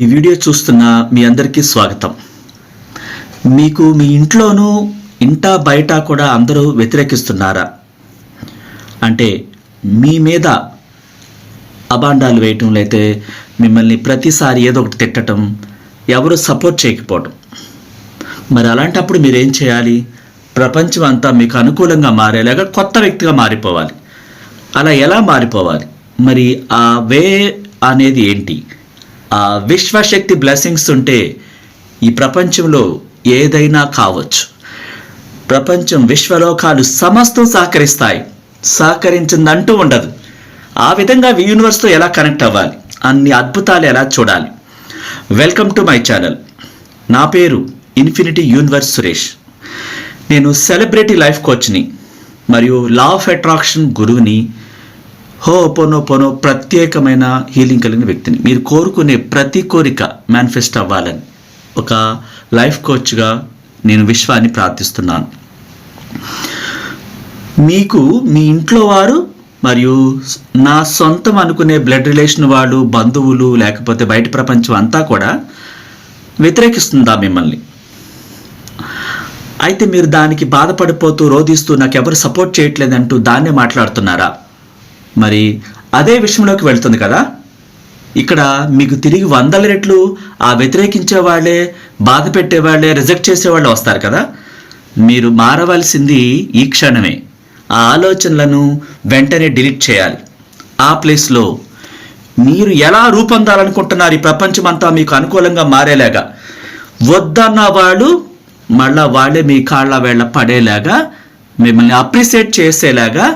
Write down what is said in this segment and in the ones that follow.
ఈ వీడియో చూస్తున్న మీ అందరికీ స్వాగతం. మీకు మీ ఇంట్లోనూ ఇంటా బయట కూడా అందరూ వ్యతిరేకిస్తున్నారా? అంటే మీ మీద అబాండాలు వేయటం లేతే మిమ్మల్ని ప్రతిసారి ఏదో ఒకటి తిట్టడం ఎవరు సపోర్ట్ చేయకపోవడం మరి అలాంటప్పుడు మీరేం చేయాలి? ప్రపంచం అంతా మీకు అనుకూలంగా మారేలాగా కొత్త వ్యక్తిగా మారిపోవాలి. అలా ఎలా మారిపోవాలి? మరి ఆ వే అనేది ఏంటి? ఆ విశ్వశక్తి బ్లెస్సింగ్స్ ఉంటే ఈ ప్రపంచంలో ఏదైనా కావచ్చు. ప్రపంచం విశ్వలోకాలు సమస్తం సహకరిస్తాయి. సహకరించిందంటూ ఉండదు. ఆ విధంగా యూనివర్స్తో ఎలా కనెక్ట్ అవ్వాలి? అన్ని అద్భుతాలు ఎలా చూడాలి? Welcome to my channel. నా పేరు ఇన్ఫినిటీ యూనివర్స్ సురేష్. నేను సెలబ్రిటీ లైఫ్ కోచ్ని మరియు లా ఆఫ్ అట్రాక్షన్ గురువుని హో పోనో ప్రత్యేకమైన హీలింగ్ కలిగిన వ్యక్తిని. మీరు కోరుకునే ప్రతి కోరిక మేనిఫెస్ట్ అవ్వాలని. ఒక లైఫ్ కోచ్గా నేను విశ్వాన్ని ప్రార్థిస్తున్నాను. మీకు మీ ఇంట్లో వారు మరియు నా సొంతం అనుకునే బ్లడ్ రిలేషన్ వాళ్ళు బంధువులు లేకపోతే బయట ప్రపంచం అంతా కూడా వ్యతిరేకిస్తుందా మిమ్మల్ని? అయితే మీరు దానికి బాధపడిపోతూ రోధిస్తూ నాకు ఎవరు సపోర్ట్ చేయట్లేదంటూ దాన్నే మాట్లాడుతున్నారా? మరి అదే విషయంలోకి వెళ్తుంది కదా? ఇక్కడ మీకు తిరిగి వందల రెట్లు ఆ వ్యతిరేకించే వాళ్ళే బాధ పెట్టేవాళ్ళే రిజెక్ట్ చేసేవాళ్ళే వస్తారు కదా? మీరు మారవలసింది ఈ క్షణమే. ఆ ఆలోచనలను వెంటనే డిలీట్ చేయాలి. ఆ ప్లేస్లో మీరు ఎలా రూపొందాలనుకుంటున్నారు ఈ ప్రపంచమంతా మీకు అనుకూలంగా మారేలాగా? వద్దన్న వాళ్ళు మళ్ళా వాళ్ళే మీ కాళ్ళ వేళ్ళ పడేలాగా మిమ్మల్ని అప్రిసియేట్ చేసేలాగా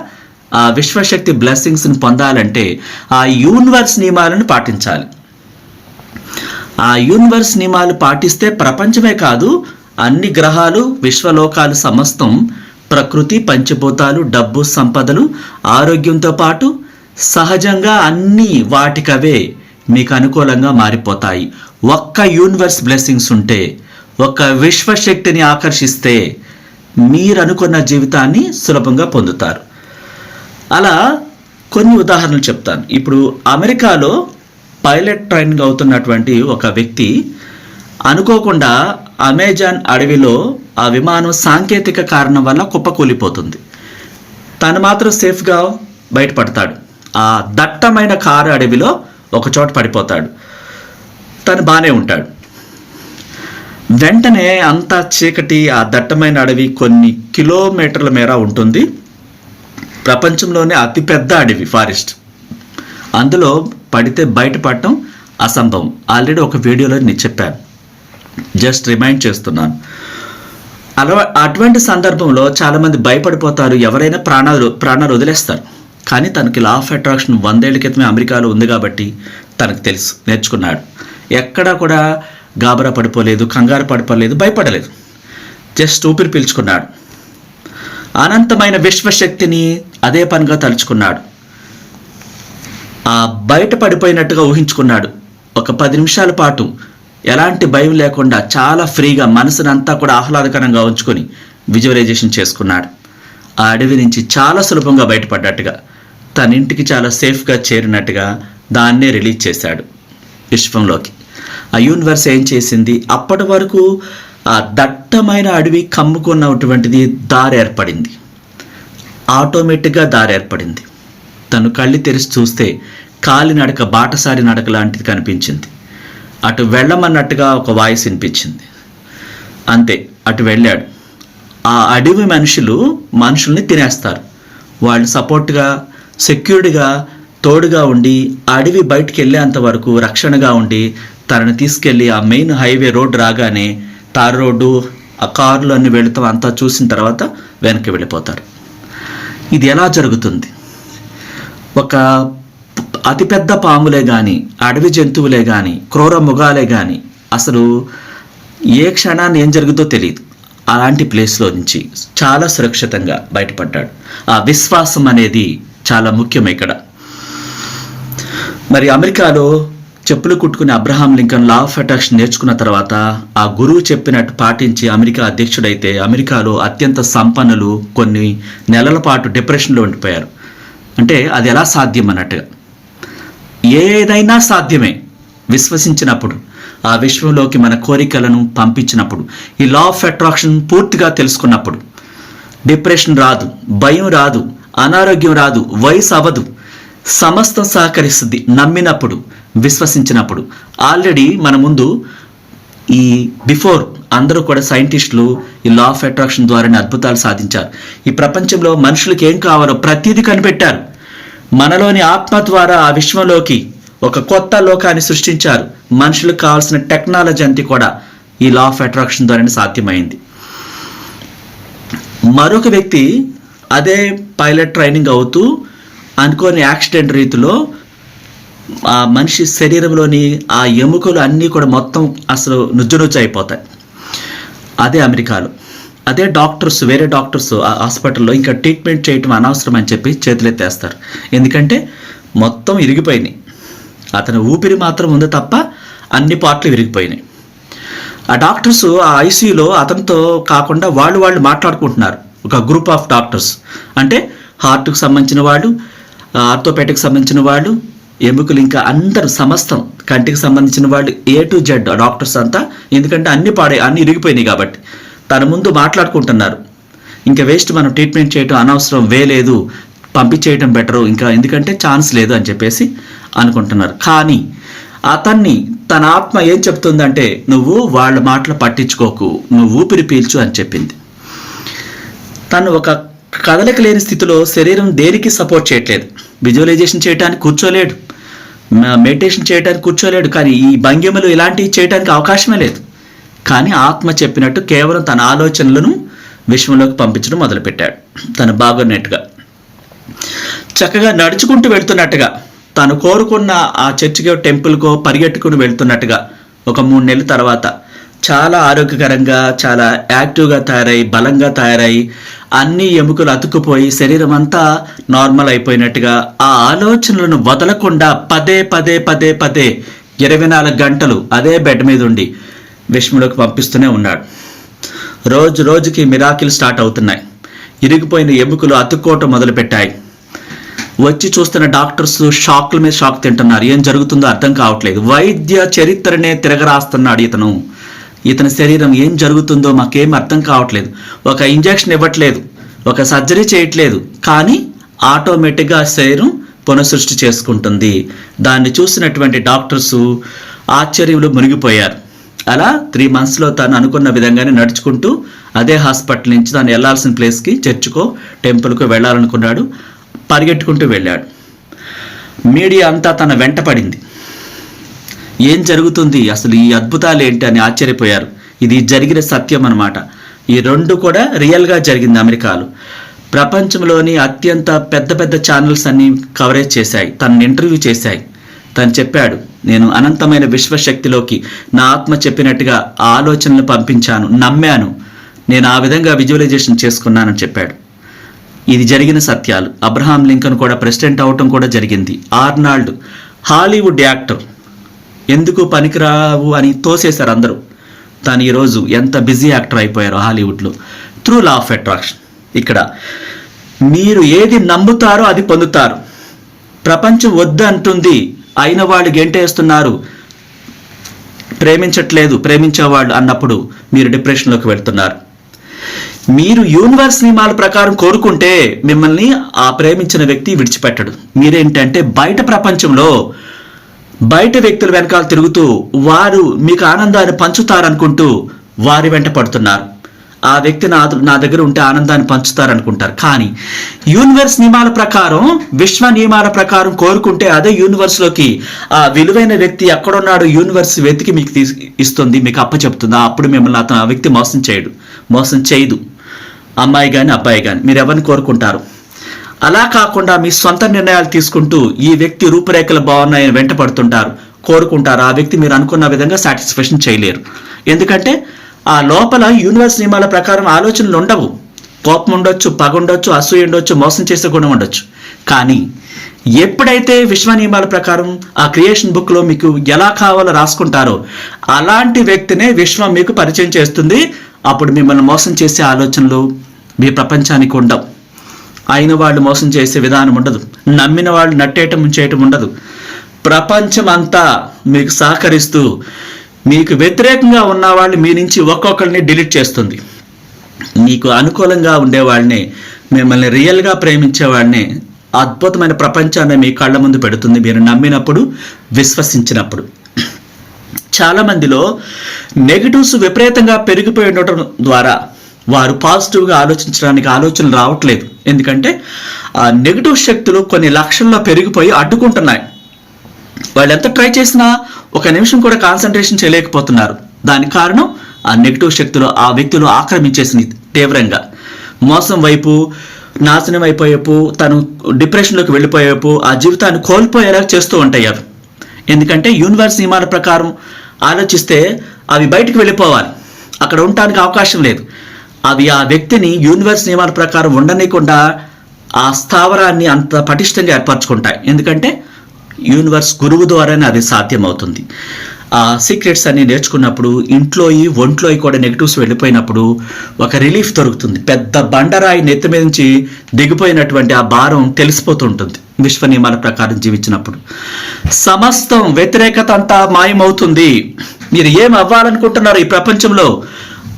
ఆ విశ్వశక్తి బ్లెస్సింగ్స్ని పొందాలంటే ఆ యూనివర్స్ నియమాలను పాటించాలి. ఆ యూనివర్స్ నియమాలు పాటిస్తే ప్రపంచమే కాదు అన్ని గ్రహాలు విశ్వలోకాలు సమస్తం ప్రకృతి పంచభూతాలు డబ్బు సంపదలు ఆరోగ్యంతో పాటు సహజంగా అన్నీ వాటికవే మీకు అనుకూలంగా మారిపోతాయి. ఒక్క యూనివర్స్ బ్లెస్సింగ్స్ ఉంటే ఒక విశ్వశక్తిని ఆకర్షిస్తే మీరు అనుకున్న జీవితాన్ని సులభంగా పొందుతారు. అలా కొన్ని ఉదాహరణలు చెప్తాను. ఇప్పుడు అమెరికాలో పైలట్ ట్రైనింగ్ అవుతున్నటువంటి ఒక వ్యక్తి అనుకోకుండా అమెజాన్ అడవిలో ఆ విమానం సాంకేతిక కారణం వల్ల కుప్పకూలిపోతుంది తను మాత్రం సేఫ్గా బయటపడతాడు. ఆ దట్టమైన కారు అడవిలో ఒక చోట పడిపోతాడు. తను బాగానే ఉంటాడు. వెంటనే అంతా చీకటి ఆ దట్టమైన అడవి కొన్ని కిలోమీటర్ల మేర ఉంటుంది. ప్రపంచంలోనే అతిపెద్ద అడవి ఫారెస్ట్. అందులో పడితే బయటపడటం అసంభవం. ఆల్రెడీ ఒక వీడియోలో నేను చెప్పాను. జస్ట్ రిమైండ్ చేస్తున్నాను. అలవా అటువంటి సందర్భంలో చాలామంది భయపడిపోతారు. ఎవరైనా ప్రాణాలు ప్రాణాలు వదిలేస్తారు. కానీ తనకి లా ఆఫ్ అట్రాక్షన్ వందేళ్ళ క్రితమే అమెరికాలో ఉంది కాబట్టి తనకు తెలుసు నేర్చుకున్నాడు. ఎక్కడా కూడా గాబరా పడిపోలేదు కంగారు పడిపోలేదు భయపడలేదు. జస్ట్ ఊపిరి పీల్చుకున్నాడు. అనంతమైన విశ్వశక్తిని అదే పనిగా తలుచుకున్నాడు. ఆ బయట పడిపోయినట్టుగా ఊహించుకున్నాడు. ఒక పది నిమిషాల పాటు ఎలాంటి భయం లేకుండా చాలా ఫ్రీగా మనసునంతా కూడా ఆహ్లాదకరంగా ఉంచుకొని విజువలైజేషన్ చేసుకున్నాడు. ఆ అడవి నుంచి చాలా సులభంగా బయటపడ్డట్టుగా తన ఇంటికి చాలా సేఫ్గా చేరినట్టుగా దాన్నే రిలీజ్ చేశాడు విశ్వంలోకి. ఆ యూనివర్స్ ఏం చేసింది? అప్పటి వరకు ఆ దట్టమైన అడవి కమ్ముకున్నటువంటిది దారి ఏర్పడింది. ఆటోమేటిక్గా దారి ఏర్పడింది. తను కళ్ళు తెరిచి చూస్తే కాలినడక బాటసారి నడక లాంటిది కనిపించింది. అటు వెళ్ళమన్నట్టుగా ఒక వాయిస్ వినిపించింది. అంతే అటు వెళ్ళాడు. ఆ అడవి మనుషులు మనుషుల్ని తినేస్తారు. వాళ్ళు సపోర్ట్గా సెక్యూర్డ్గా తోడుగా ఉండి అడవి బయటికి వెళ్ళేంత వరకు రక్షణగా ఉండి తనని తీసుకెళ్ళి ఆ మెయిన్ హైవే రోడ్ రాగానే తారు రోడ్డు ఆ కార్లు అన్ని వెళుతాం అంతా చూసిన తర్వాత వెనక్కి వెళ్ళిపోతారు. ఇది ఎలా జరుగుతుంది? ఒక అతిపెద్ద పాములే కానీ అడవి జంతువులే కానీ క్రూర మృగాలే కానీ అసలు ఏ క్షణాన్ని ఏం జరుగుతో తెలియదు. అలాంటి ప్లేస్లో నుంచి చాలా సురక్షితంగా బయటపడ్డాడు. ఆ విశ్వాసం అనేది చాలా ముఖ్యం ఇక్కడ. మరి అమెరికాలో చెప్పులు కుట్టుకునే Abraham Lincoln law of attraction నేర్చుకున్న తర్వాత ఆ గురువు చెప్పినట్టు పాటించి అమెరికా అధ్యక్షుడైతే అమెరికాలో అత్యంత సంపన్నులు కొన్ని నెలల పాటు డిప్రెషన్లో ఉండిపోయారు. అంటే అది ఎలా సాధ్యం అన్నట్టుగా. ఏదైనా సాధ్యమే విశ్వసించినప్పుడు ఆ విశ్వంలోకి మన కోరికలను పంపించినప్పుడు ఈ లా ఆఫ్ అట్రాక్షన్ పూర్తిగా తెలుసుకున్నప్పుడు. డిప్రెషన్ రాదు భయం రాదు అనారోగ్యం రాదు వయసు అవ్వదు. సమస్తం సహకరిస్తుంది నమ్మినప్పుడు విశ్వసించినప్పుడు. ఆల్రెడీ మన ముందు ఈ బిఫోర్ అందరూ కూడా సైంటిస్టులు ఈ లా ఆఫ్ అట్రాక్షన్ ద్వారానే అద్భుతాలు సాధించారు. ఈ ప్రపంచంలో మనుషులకు ఏం కావాలో ప్రతిదీ కనిపెట్టారు. మనలోని ఆత్మ ద్వారా ఆ విశ్వంలోకి ఒక కొత్త లోకాన్ని సృష్టించారు. మనుషులకు కావాల్సిన టెక్నాలజీ అంతా కూడా ఈ లా ఆఫ్ అట్రాక్షన్ ద్వారానే సాధ్యమైంది. మరొక వ్యక్తి అదే పైలట్ ట్రైనింగ్ అవుతూ అనుకోని యాక్సిడెంట్ రీతిలో ఆ మనిషి శరీరంలోని ఆ ఎముకలు అన్నీ కూడా మొత్తం అసలు నుజ్జునుజ్జు అయిపోతాయి. అదే అమెరికాలో. అదే డాక్టర్స్ వేరే డాక్టర్స్ ఆ హాస్పిటల్లో ఇంకా ట్రీట్మెంట్ చేయటం అనవసరం అని చెప్పి చేతులెత్తేస్తారు. ఎందుకంటే మొత్తం ఇరిగిపోయినాయి. అతని ఊపిరి మాత్రం ఉంది తప్ప అన్ని పార్ట్లు విరిగిపోయినాయి. ఆ డాక్టర్స్ ఆ ఐసీయూలో అతనితో కాకుండా వాళ్ళు వాళ్ళు మాట్లాడుకుంటున్నారు. ఒక గ్రూప్ ఆఫ్ డాక్టర్స్. అంటే హార్ట్కు సంబంధించిన వాళ్ళు ఆర్థోపెటిక్ సంబంధించిన వాళ్ళు ఎముకలు ఇంకా అందరు సమస్తం కంటికి సంబంధించిన వాళ్ళు ఏ టు జెడ్ డాక్టర్స్ అంతా. ఎందుకంటే అన్ని పాడే అన్ని ఇరిగిపోయినాయి కాబట్టి. తన ముందు మాట్లాడుకుంటున్నారు. ఇంకా వేస్ట్ మనం ట్రీట్మెంట్ చేయటం అనవసరం వేయలేదు పంపించేయటం బెటరు ఇంకా ఎందుకంటే ఛాన్స్ లేదు అని చెప్పేసి అనుకుంటున్నారు. కానీ అతన్ని తన ఆత్మ ఏం చెప్తుందంటే నువ్వు వాళ్ళ మాటలు పట్టించుకోకు నువ్వు ఊపిరి పీల్చు అని చెప్పింది. తను ఒక కదలిక లేని స్థితిలో శరీరం దేనికి సపోర్ట్ చేయట్లేదు? విజువలైజేషన్ చేయడానికి కూర్చోలేడు. మెడిటేషన్ చేయడానికి కూర్చోలేడు. కానీ ఈ భంగిమలు ఇలాంటివి చేయడానికి అవకాశమే లేదు. కానీ ఆత్మ చెప్పినట్టు కేవలం తన ఆలోచనలను విశ్వంలోకి పంపించడం మొదలుపెట్టాడు. తను బాగున్నట్టుగా. చక్కగా నడుచుకుంటూ వెళ్తున్నట్టుగా. తను కోరుకున్న ఆ చర్చికో టెంపుల్కో పరిగెట్టుకుని వెళ్తున్నట్టుగా. ఒక మూడు నెలల తర్వాత చాలా ఆరోగ్యకరంగా చాలా యాక్టివ్గా తయారై బలంగా తయారై అన్ని ఎముకలు అతుక్కుపోయి శరీరం అంతా నార్మల్ అయిపోయినట్టుగా ఆ ఆలోచనలను వదలకుండా పదే పదే పదే పదే ఇరవై నాలుగు గంటలు అదే బెడ్ మీద ఉండి విష్ణులోకి పంపిస్తూనే ఉన్నాడు. రోజు రోజుకి మిరాకిల్ స్టార్ట్ అవుతున్నాయి. ఇరిగిపోయిన ఎముకలు అతుక్కోవటం మొదలుపెట్టాయి. వచ్చి చూస్తున్న డాక్టర్స్ షాక్ల మీద షాక్ తింటున్నారు. ఏం జరుగుతుందో అర్థం కావట్లేదు. వైద్య చరిత్రనే తిరగరాస్తున్నాడు ఇతను. ఇతని శరీరం ఏం జరుగుతుందో మాకేం అర్థం కావట్లేదు. ఒక ఇంజెక్షన్ ఇవ్వట్లేదు. ఒక సర్జరీ చేయట్లేదు. కానీ ఆటోమేటిక్గా శరీరం పునఃసృష్టి చేసుకుంటుంది. దాన్ని చూసినటువంటి డాక్టర్స్ ఆశ్చర్యంలో మునిగిపోయారు. అలా త్రీ మంత్స్లో తను అనుకున్న విధంగానే నడుచుకుంటూ అదే హాస్పిటల్ నుంచి తను వెళ్ళాల్సిన ప్లేస్కి చర్చ్కో టెంపుల్కో వెళ్ళాలనుకున్నాడు పరిగెట్టుకుంటూ వెళ్ళాడు. మీడియా అంతా తన వెంట పడింది. ఏం జరుగుతుంది? అసలు ఈ అద్భుతాలు ఏంటి అని ఆశ్చర్యపోయారు. ఇది జరిగిన సత్యం అన్నమాట. ఈ రెండు కూడా రియల్గా జరిగింది అమెరికాలో. ప్రపంచంలోని అత్యంత పెద్ద పెద్ద ఛానల్స్ అన్ని కవరేజ్ చేశాయి. తను ఇంటర్వ్యూ చేశాయి. తను చెప్పాడు నేను అనంతమైన విశ్వశక్తిలోకి నా ఆత్మ చెప్పినట్టుగా ఆలోచనలు పంపించాను నమ్మాను. నేను ఆ విధంగా విజువలైజేషన్ చేసుకున్నానని చెప్పాడు. ఇది జరిగిన సత్యాలు. అబ్రహాం లింకన్ కూడా ప్రెసిడెంట్ అవటం కూడా జరిగింది. Arnold Hollywood actor. ఎందుకు పనికిరావు అని తోసేశారు అందరూ. తను ఈరోజు ఎంత బిజీ యాక్టర్ అయిపోయారో హాలీవుడ్లో. Through law of attraction. ఇక్కడ మీరు ఏది నమ్ముతారో అది పొందుతారు. ప్రపంచం వద్దు అంటుంది. అయిన వాళ్ళు గెంటేస్తున్నారు. ప్రేమించట్లేదు ప్రేమించేవాళ్ళు అన్నప్పుడు మీరు డిప్రెషన్లోకి వెళ్తున్నారు. మీరు యూనివర్స్ నియమాల ప్రకారం కోరుకుంటే మిమ్మల్ని ఆ ప్రేమించిన వ్యక్తి విడిచిపెట్టడు. మీరేంటంటే బయట ప్రపంచంలో బయట వ్యక్తుల వెనకాల తిరుగుతూ వారు మీకు ఆనందాన్ని పంచుతారనుకుంటూ వారి వెంట పడుతున్నారు. ఆ వ్యక్తి నా నా దగ్గర ఉంటే ఆనందాన్ని పంచుతారనుకుంటారు. కానీ యూనివర్స్ నియమాల ప్రకారం విశ్వ నియమాల ప్రకారం కోరుకుంటే అదే యూనివర్స్లోకి ఆ విలువైన వ్యక్తి ఎక్కడున్నాడో యూనివర్స్ వెతికి మీకు తీసు ఇస్తుంది మీకు అప్పచెప్తుంది. అప్పుడు మిమ్మల్ని అతను ఆ వ్యక్తి మోసం చేయడు. మోసం చేయదు. అమ్మాయి కానీ అబ్బాయి కానీ మీరు ఎవరిని కోరుకుంటారు? అలా కాకుండా మీ సొంత నిర్ణయాలు తీసుకుంటూ ఈ వ్యక్తి రూపురేఖలు బాగున్నాయని వెంట పడుతుంటారు కోరుకుంటారు. ఆ వ్యక్తి మీరు అనుకున్న విధంగా సాటిస్ఫాక్షన్ చేయలేరు. ఎందుకంటే ఆ లోపల యూనివర్స్ నియమాల ప్రకారం ఆలోచనలు ఉండవు. కోపం ఉండొచ్చు పగ ఉండొచ్చు అసూయ ఉండొచ్చు మోసం చేసే గుణం ఉండొచ్చు. కానీ ఎప్పుడైతే విశ్వ నియమాల ప్రకారం ఆ క్రియేషన్ బుక్లో మీకు ఎలా కావాలో రాసుకుంటారో అలాంటి వ్యక్తినే విశ్వం మీకు పరిచయం చేస్తుంది. అప్పుడు మిమ్మల్ని మోసం చేసే ఆలోచనలు మీ ప్రపంచానికి ఉండవు. అయిన వాళ్ళు మోసం చేసే విధానం ఉండదు. నమ్మిన వాళ్ళు నట్టేయటం చేయటం ఉండదు. ప్రపంచమంతా మీకు సహకరిస్తూ మీకు వ్యతిరేకంగా ఉన్న వాళ్ళు మీ నుంచి ఒక్కొక్కరిని డిలీట్ చేస్తుంది. మీకు అనుకూలంగా ఉండేవాళ్ళని మిమ్మల్ని రియల్గా ప్రేమించేవాడిని అద్భుతమైన ప్రపంచాన్ని మీ కళ్ళ ముందు పెడుతుంది మీరు నమ్మినప్పుడు విశ్వసించినప్పుడు. చాలామందిలో నెగిటివ్స్ విపరీతంగా పెరిగిపోయి ఉండటం ద్వారా వారు పాజిటివ్గా ఆలోచించడానికి ఆలోచనలు రావట్లేదు. ఎందుకంటే ఆ నెగిటివ్ శక్తులు కొన్ని లక్షల్లో పెరిగిపోయి అడ్డుకుంటున్నాయి. వాళ్ళు ఎంత ట్రై చేసినా ఒక నిమిషం కూడా కాన్సన్ట్రేషన్ చేయలేకపోతున్నారు. దానికి కారణం ఆ నెగిటివ్ శక్తులు ఆ వ్యక్తులు ఆక్రమించేసింది తీవ్రంగా. మోసం వైపు నాశనం అయిపోయేపు తను డిప్రెషన్లోకి వెళ్ళిపోయేపు ఆ జీవితాన్ని కోల్పోయేలా చేస్తూ ఉంటాయి అవి. ఎందుకంటే యూనివర్స్ నియమాల ప్రకారం ఆలోచిస్తే అవి బయటికి వెళ్ళిపోవాలి. అక్కడ ఉండటానికి అవకాశం లేదు. అవి ఆ వ్యక్తిని యూనివర్స్ నియమాల ప్రకారం ఉండనీయకుండా ఆ స్థావరాన్ని అంత పటిష్టంగా ఏర్పరచుకుంటాయి. ఎందుకంటే యూనివర్స్ గురువు ద్వారానే అది సాధ్యమవుతుంది. ఆ సీక్రెట్స్ అన్ని నేర్చుకున్నప్పుడు ఇంట్లోయి ఒంట్లోయి కూడా నెగిటివ్స్ వెళ్ళిపోయినప్పుడు ఒక రిలీఫ్ దొరుకుతుంది. పెద్ద బండరాయి నెత్తి మీద నుంచి దిగిపోయినటువంటి ఆ భారం తెలిసిపోతుంటుంది విశ్వ నియమాల ప్రకారం జీవించినప్పుడు. సమస్తం వ్యతిరేకత అంతా మాయమవుతుంది. మీరు ఏం అవ్వాలనుకుంటున్నారు ఈ ప్రపంచంలో?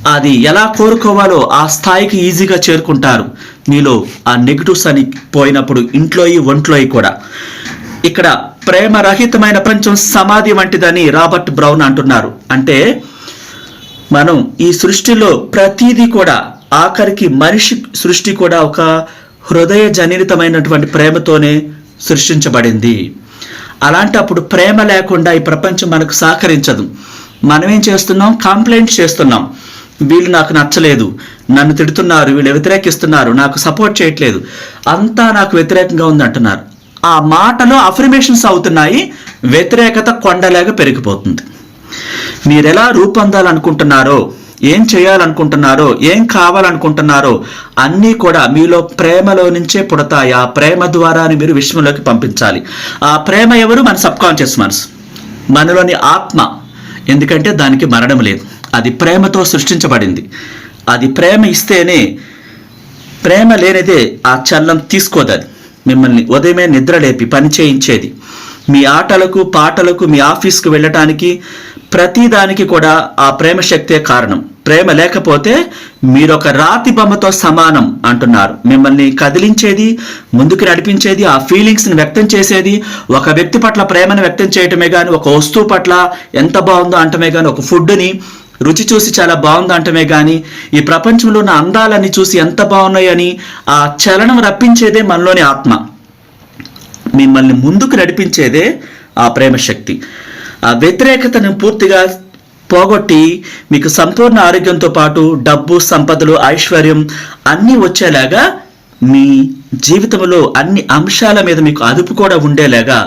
అది ఎలా కోరుకోవాలో ఆ స్థాయికి ఈజీగా చేరుకుంటారు. మీలో ఆ నెగిటివ్స్ అని పోయినప్పుడు ఇంట్లోయి ఒంట్లోయి కూడా. ఇక్కడ ప్రేమరహితమైన ప్రపంచం సమాధి వంటిదని రాబర్ట్ బ్రౌన్ అంటున్నారు. అంటే మనం ఈ సృష్టిలో ప్రతిదీ కూడా ఆఖరికి మనిషి సృష్టి కూడా ఒక హృదయ జనితమైనటువంటి ప్రేమతోనే సృష్టించబడింది. అలాంటప్పుడు ప్రేమ లేకుండా ఈ ప్రపంచం మనకు సహకరించదు. మనం ఏం చేస్తున్నాం? కంప్లైంట్ చేస్తున్నాం. వీళ్ళు నాకు నచ్చలేదు. నన్ను తిడుతున్నారు వీళ్ళు వ్యతిరేకిస్తున్నారు నాకు సపోర్ట్ చేయట్లేదు. అంతా నాకు వ్యతిరేకంగా ఉంది అంటున్నారు ఆ మాటలో అఫర్మేషన్స్ అవుతున్నాయి వ్యతిరేకత కొండలాగా పెరిగిపోతుంది. మీరు ఎలా రూపొందాలనుకుంటున్నారో ఏం చేయాలనుకుంటున్నారో ఏం కావాలనుకుంటున్నారో అన్నీ కూడా మీలో ప్రేమలో నుంచే పుడతాయి. ఆ ప్రేమ ద్వారానే మీరు విశ్వంలోకి పంపించాలి. ఆ ప్రేమ ఎవరు? మన సబ్కాన్షియస్ మనసు మనలోని ఆత్మ. ఎందుకంటే దానికి మరణం లేదు. అది ప్రేమతో సృష్టించబడింది. అది ప్రేమ ఇస్తేనే ప్రేమ లేనిదే ఆ చల్లం తీసుకోదది. మిమ్మల్ని ఉదయమే నిద్ర లేపి పని చేయించేది. మీ ఆటలకు పాటలకు మీ ఆఫీస్కు వెళ్ళటానికి ప్రతిదానికి కూడా ఆ ప్రేమ శక్తే కారణం. ప్రేమ లేకపోతే మీరొక రాతి బొమ్మతో సమానం అంటున్నారు. మిమ్మల్ని కదిలించేది ముందుకు నడిపించేది ఆ ఫీలింగ్స్ని వ్యక్తం చేసేది ఒక వ్యక్తి పట్ల ప్రేమను వ్యక్తం చేయటమే కానీ ఒక వస్తువు పట్ల ఎంత బాగుందో అంటమే కానీ ఒక ఫుడ్ని రుచి చూసి చాలా బాగుంది అంటమే కానీ ఈ ప్రపంచంలో ఉన్న అందాలన్నీ చూసి ఎంత బాగున్నాయని ఆ చలనం రప్పించేదే మనలోని ఆత్మ. మిమ్మల్ని ముందుకు నడిపించేదే ఆ ప్రేమ శక్తి ఆ వ్యతిరేకతను పూర్తిగా పోగొట్టి మీకు సంపూర్ణ ఆరోగ్యంతో పాటు డబ్బు సంపదలు ఐశ్వర్యం అన్నీ వచ్చేలాగా మీ జీవితంలో అన్ని అంశాల మీద మీకు అదుపు కూడా ఉండేలాగా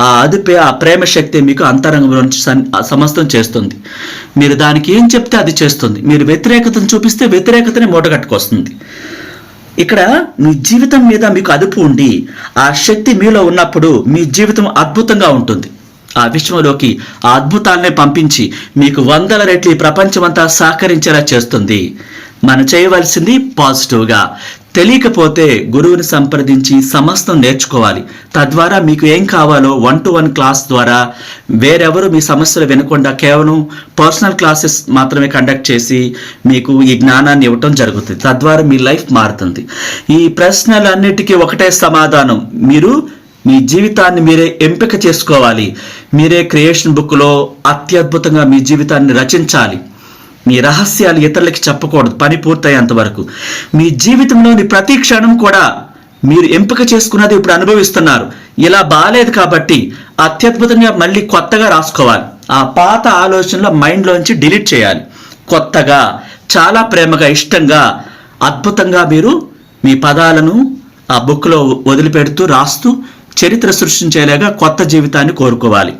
ఆ అదుపే ఆ ప్రేమ శక్తి మీకు అంతరంగంలో నుంచి సమస్తం చేస్తుంది. మీరు దానికి ఏం చెప్తే అది చేస్తుంది. మీరు వ్యతిరేకతను చూపిస్తే వ్యతిరేకతని మూటగట్టుకొస్తుంది ఇక్కడ మీ జీవితం మీద మీకు అదుపు ఉండి ఆ శక్తి మీలో ఉన్నప్పుడు మీ జీవితం అద్భుతంగా ఉంటుంది. ఆ విశ్వంలోకి ఆ అద్భుతాలనే పంపించి మీకు వందల రెట్లు ఈ ప్రపంచమంతా సహకరించేలా చేస్తుంది. మనం చేయవలసింది పాజిటివ్గా. తెలియకపోతే గురువుని సంప్రదించి సమస్తం నేర్చుకోవాలి. తద్వారా మీకు ఏం కావాలో వన్ టు వన్ క్లాస్ ద్వారా వేరెవరు మీ సమస్యలు వినకుండా కేవలం పర్సనల్ క్లాసెస్ మాత్రమే కండక్ట్ చేసి మీకు ఈ జ్ఞానాన్ని ఇవ్వటం జరుగుతుంది. తద్వారా మీ లైఫ్ మారుతుంది. ఈ ప్రశ్నలన్నిటికీ ఒకటే సమాధానం. మీరు మీ జీవితాన్ని మీరే ఎంపిక చేసుకోవాలి. మీరే క్రియేషన్ బుక్లో అత్యద్భుతంగా మీ జీవితాన్ని రచించాలి. మీ రహస్యాలు ఇతరులకి చెప్పకూడదు. పని పూర్తయ్యేంత వరకు. మీ జీవితంలోని ప్రతి క్షణం కూడా మీరు ఎంపిక చేసుకున్నది ఇప్పుడు అనుభవిస్తున్నారు. ఇలా బాగాలేదు కాబట్టి అత్యద్భుతంగా మళ్ళీ కొత్తగా రాసుకోవాలి. ఆ పాత ఆలోచనల మైండ్లోంచి డిలీట్ చేయాలి. కొత్తగా చాలా ప్రేమగా ఇష్టంగా అద్భుతంగా మీరు మీ పదాలను ఆ బుక్లో వదిలిపెడుతూ రాస్తూ చరిత్ర సృష్టించేలాగా కొత్త జీవితాన్ని కోరుకోవాలి.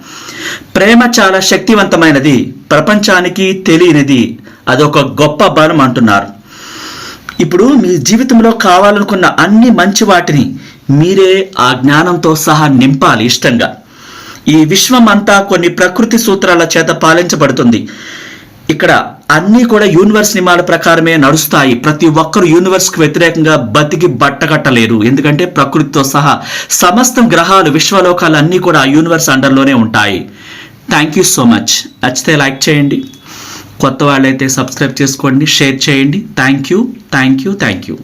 ప్రేమ చాలా శక్తివంతమైనది. ప్రపంచానికి తెలియనిది. అదొక గొప్ప బలం అంటున్నారు. ఇప్పుడు మీ జీవితంలో కావాలనుకున్న అన్ని మంచి వాటిని మీరే ఆ జ్ఞానంతో సహా నింపాలి ఇష్టంగా. ఈ విశ్వం అంతా కొన్ని ప్రకృతి సూత్రాల చేత పాలించబడుతుంది. ఇక్కడ అన్నీ కూడా యూనివర్స్ నియమాల ప్రకారమే నడుస్తాయి. ప్రతి ఒక్కరు యూనివర్స్కి వ్యతిరేకంగా బతికి బట్టగట్టలేరు ఎందుకంటే ప్రకృతితో సహా సమస్తం గ్రహాలు విశ్వలోకాలు అన్నీ కూడా ఆ యూనివర్స్ అండర్లోనే ఉంటాయి. థ్యాంక్ యూ సో మచ్ నచ్చితే లైక్ చేయండి. కొత్త వాళ్ళైతే సబ్స్క్రైబ్ చేసుకోండి షేర్ చేయండి. Thank you thank you thank you